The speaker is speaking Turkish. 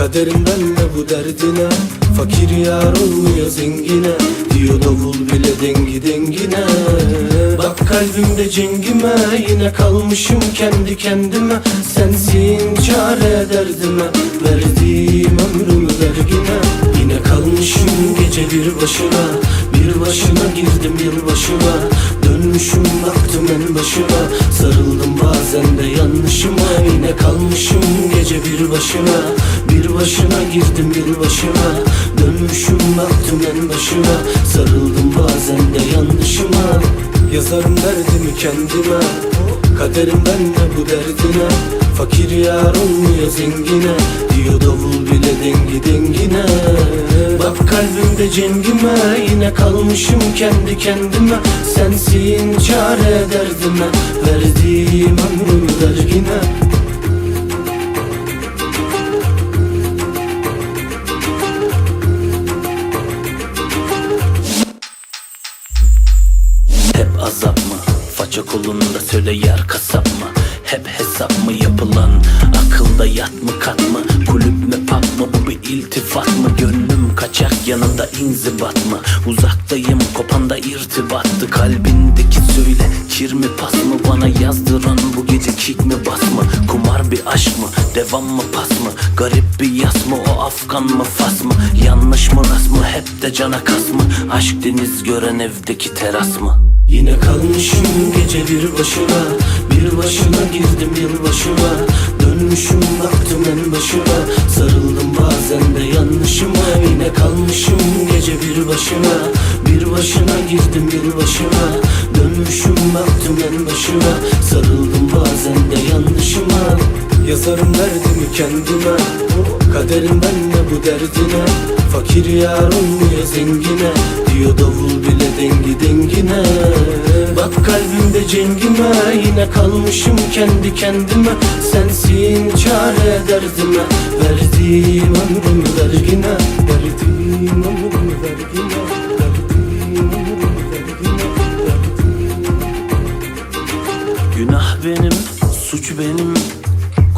Kaderim benle bu derdine Fakir yar olmuyor zengine Diyor davul bile dengi dengine. Bak kalbimde cengime Yine kalmışım kendi kendime. Sensin çare derdime Verdiğim ömrümü vergine. Yine kalmışım gece bir başına Bir başına girdim yılbaşına. Dönmüşüm baktım en başına Sarıldım bazen de yanlışıma. Yine kalmışım gece bir başına Bir başına girdim yılbaşına Dönmüşüm baktım en başına. Sarıldım bazen de yanlışıma. Yazarım derdimi kendime. Kaderim benle bu derdine. Fakir yar olmuyor zengine. Diyor davul bile dengi dengine. Bak kalbimde cengime. Yine kalmışım kendi kendime. Sensin çare derdime. Verdiğim ömrümü Faça kolunda söyle yer kasap mı? Hep hesap mı yapılan? Akılda yat mı kat mı? Kulüp mü pub mı? Bu bir iltifat mı? Gönlüm kaçak yanında inzibat mı? Uzaktayım kopanda irtibattı Kalbindeki söyle kir mi pas mı? Bana yazdıran bu gece kick mi bas mı? Kumar bir aşk mı? Devam mı pas mı? Garip bir yas mı? O Afgan mı fas mı? Yanlış mı rast mı? Hep de cana kas mı? Aşk deniz gören evdeki teras mı? Yine kalmışım gece bir başına Bir başına girdim yılbaşına Dönmüşüm baktım en başına Sarıldım bazen de yanlışıma. Yine kalmışım gece bir başına Bir başına girdim yılbaşına Dönmüşüm baktım en başına Sarıldım bazen de yanlışıma. Yazarım derdimi kendime Kaderim benle bu derdine Fakir yar olmuyor zengine Diyor davul bile dengi dengine. Bak kalbimde cengime Yine kalmışım kendi kendime. Sensin çare derdime Verdiğim ömrümü vergine. Verdiğim ömrümü vergine Günah benim, suç benim